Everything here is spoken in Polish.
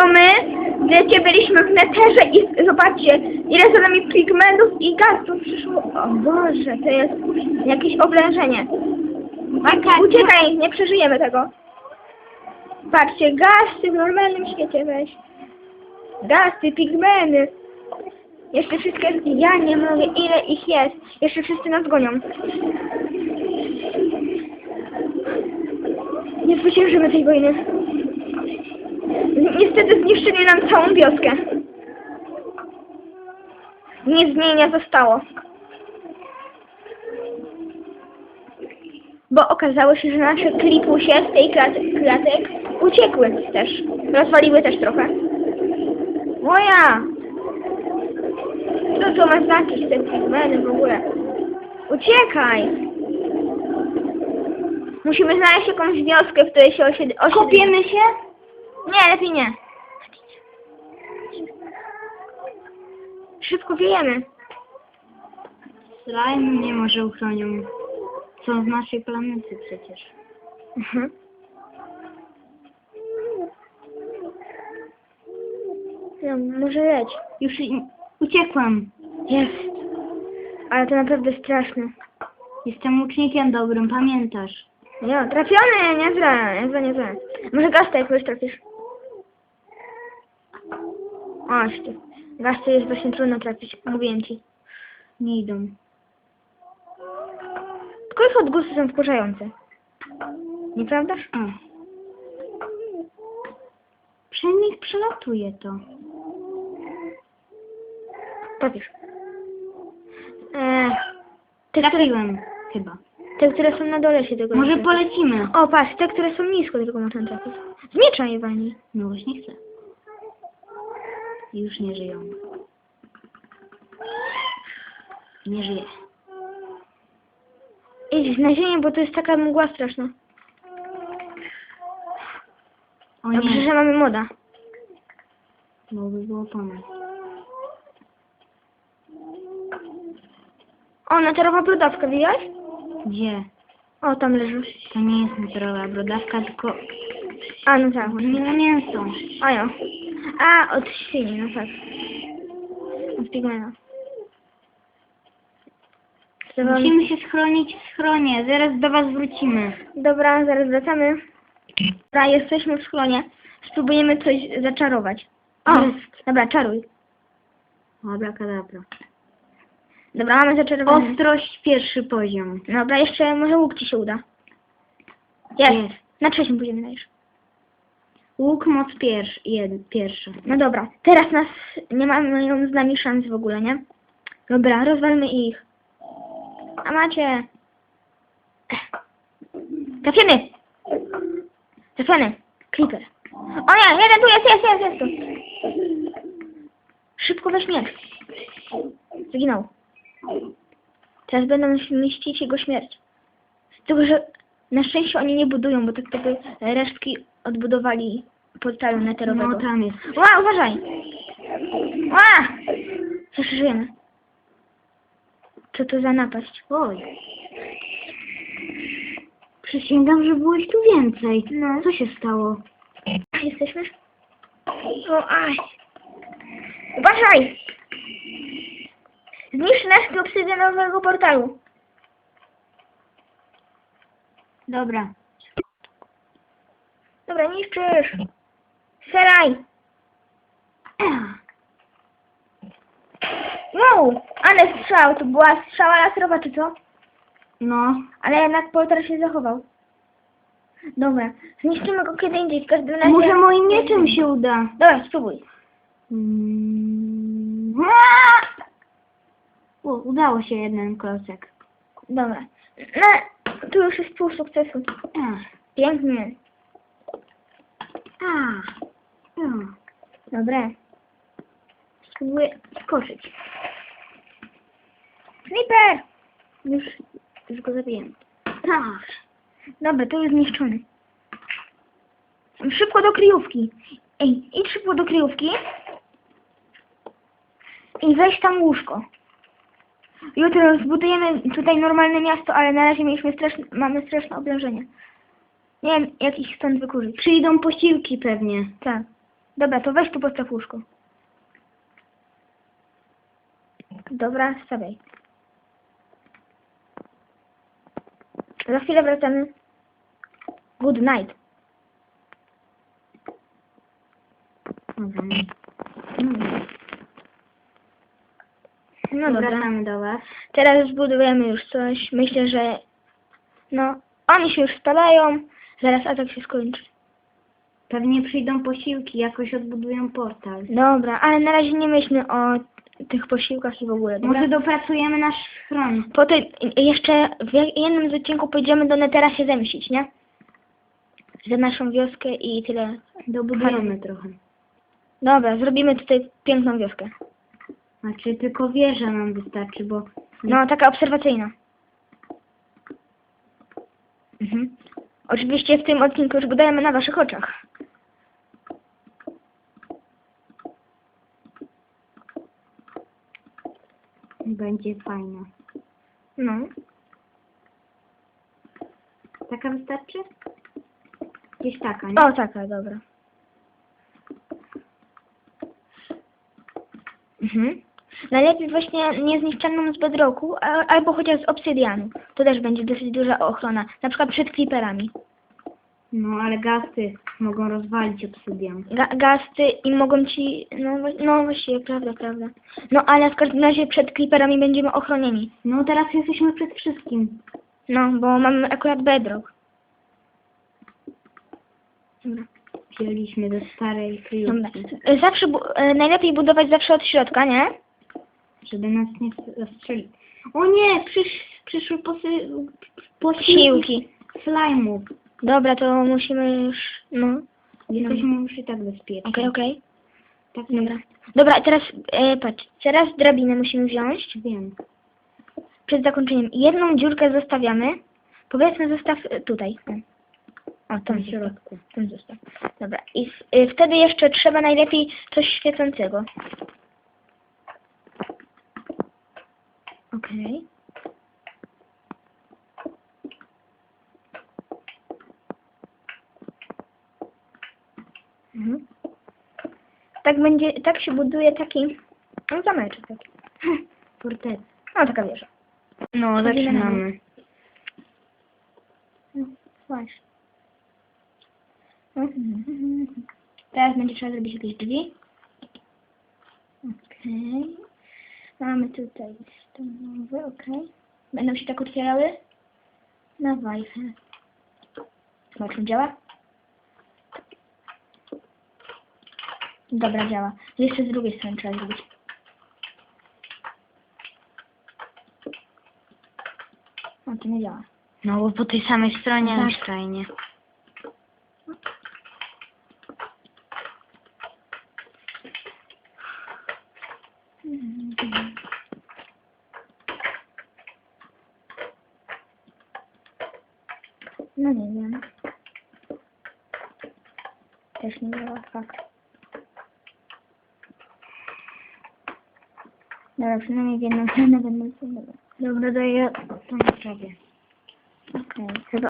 to my, wiecie, byliśmy w neterze i zobaczcie, ile za nami pigmentów i gazów przyszło. O Boże, to jest jakieś oblężenie. Uciekaj, nie przeżyjemy tego. Patrzcie, gasy w normalnym świecie weź. Gasy, pigmeny. Jeszcze wszystkie, ja nie mogę, ile ich jest. Jeszcze wszyscy nas gonią. Nie zwyciężymy tej wojny. Ni- Niestety zniszczyli nam całą wioskę. Nic z niej nie zostało. Bo okazało się, że nasze klipusie z tej klat- klatek uciekły też. Rozwaliły też trochę. Moja! Co to ma znaczyć te pigmeny w ogóle? Uciekaj! Musimy znaleźć jakąś wioskę, w której się osiedli. Kopiemy się? Nie, lepiej nie. Szybko wiejemy. Slime mnie może uchronią. Są z naszej planety przecież. Mhm. No, może leć. Już i- uciekłam. Jest. Ale to naprawdę straszne. Jestem łucznikiem dobrym, pamiętasz? Jo, trafiony, niezłe, niezłe, niezłe. Może gasta jakoś trafisz. O. Gasty jest właśnie trudno trafić, mówiłem ci. Nie idą. Tylko ich odgłosy są wkurzające. Nieprawdaż? A. Przy nich przelatuje to. Trafisz. Eee, te, które, Trafiłem chyba. te, które są na dole się tego nie Może trafi. polecimy. O, patrz, te, które są nisko, tylko można trafić. Z miecza je walnij. No właśnie chcę. Już nie żyją. Nie żyje. Idź na ziemię, bo to jest taka mgła straszna. O Dobrze, nie, że mamy moda. bo by było pomysł. O, natorowa brodawka, widziałeś? Gdzie? O, tam leży. To nie jest naturalna brodawka, tylko A, no tak. mile mięso. A jo. A, od świni, no tak. Od pigmena. Musimy się schronić w schronie. Zaraz do was wrócimy. Dobra, zaraz wracamy. Dobra, jesteśmy w schronie. Spróbujemy coś zaczarować. O, Jest. dobra, czaruj. Abracadabra. Dobra, mamy zaczarowane. Ostrość pierwszy poziom. Dobra, jeszcze może łuk ci się uda. Jest. Jest. Na trzecim pójdziemy dajesz. Łuk moc pierwszy. Jed, pierwszy. No dobra, teraz nas nie mamy z nami szans w ogóle, nie? Dobra, rozwalmy ich. A macie. Trafiony! Trafiony! Creeper. O nie, jeden tu jest, jest, jest, jest tu. Szybko weź miecz. Zginął. Teraz będą mieścić jego śmierć. Tylko, że na szczęście oni nie budują, bo tak jakby resztki odbudowali portalu neterowego. No tam jest. Ła, uważaj! Ła! Jeszcze żyjemy. Co to za napaść? Oj. Przysięgam, że byłeś tu więcej. No. Co się stało? Jesteśmy? O, aj! Uważaj! Zniszcz nasz obsydianowego portalu. Dobra. Dobra, niszczysz. Strzelaj! Wow! Ale strzał, to była strzała laserowa, czy co? No. Ale jednak portal się zachował. Dobra, zniszczymy go kiedy indziej, w każdym razie... Może moim mieczem się uda. Dobra, spróbuj. Mm. O, udało się jeden klocek. Dobra. No, tu już jest pół sukcesu. Pięknie. A. O. Dobra. Spróbuję skoczyć. Sniper! Już, już go. Tak. Dobra, to jest zniszczony. Szybko do kryjówki. Ej, idź szybko do kryjówki. I weź tam łóżko. Jutro zbudujemy tutaj normalne miasto, ale na razie mieliśmy straszne, mamy straszne oblężenie. Nie wiem, jak ich stąd wykurzyć. Przyjdą posiłki pewnie. Tak. Dobra, to weź tu postaw łóżko. Dobra, stawiaj. Za chwilę wracamy. Good night. No dobra. Wracamy do was. Teraz zbudujemy już coś. Myślę, że no, oni się już spalają. Zaraz atak się skończy. Pewnie przyjdą posiłki, jakoś odbudują portal. Dobra, ale na razie nie myślmy o tych posiłkach i w ogóle. Dobra? Może dopracujemy nasz schron. Potem jeszcze w jednym z odcinku pójdziemy do Netera się zemścić, nie? Za naszą wioskę i tyle. Dobudujemy trochę. Dobra, zrobimy tutaj piękną wioskę. Znaczy tylko wieża nam wystarczy, bo No, taka obserwacyjna. Mhm. Oczywiście w tym odcinku już budujemy na waszych oczach. Będzie fajna. No. Taka wystarczy? Gdzieś taka, nie? O, taka, dobra. Mhm. Najlepiej właśnie niezniszczalną z bedrocku, a- albo chociaż z obsydianu. To też będzie dosyć duża ochrona. Na przykład przed creeperami. No, ale gasty mogą rozwalić obsydian. Ga- gasty i mogą ci... No, wa- no właściwie, prawda, prawda. No ale w każdym razie przed creeperami będziemy ochronieni. No, teraz jesteśmy przed wszystkim. No, bo mamy akurat bedrock. Dobra. Wzięliśmy do starej Dobra. kryjówki, Zawsze, bu- e, najlepiej budować zawsze od środka, nie? żeby nas nie zastrzelić. O nie! Przysz, przyszły posy... posiłki Siłki. slajmów. Dobra, to musimy już... No. Jesteśmy już i tak bezpieczni. Okej, okej. Tak, Dobra. Dobra, teraz e, patrz. Teraz drabinę musimy wziąć Wiem. przed zakończeniem. Jedną dziurkę zostawiamy. Powiedzmy zostaw e, tutaj. O, tam zostaw. środku. Tam zostaw. Dobra. I w, e, wtedy jeszcze trzeba najlepiej coś świecącego. Okej. Mhm. Tak będzie, tak się buduje taki, no zameczek taki. Fortet. No taka wieża. No, zaczynamy. No, właśnie. Teraz będzie trzeba zrobić jakieś drzwi. Okej. Mamy tutaj stonowe, okej. Będą się tak otwierały? Na wajchę. Zobaczmy, działa? Dobra, działa. Jeszcze z drugiej strony trzeba zrobić. O, to nie działa. No, bo po tej samej stronie Tak. fajnie. No nie wiem. Też nie działa, fakt. Dobra, przynajmniej w jedną stronę będę sobie. Dobra, daję tą sprawie. Okej, chyba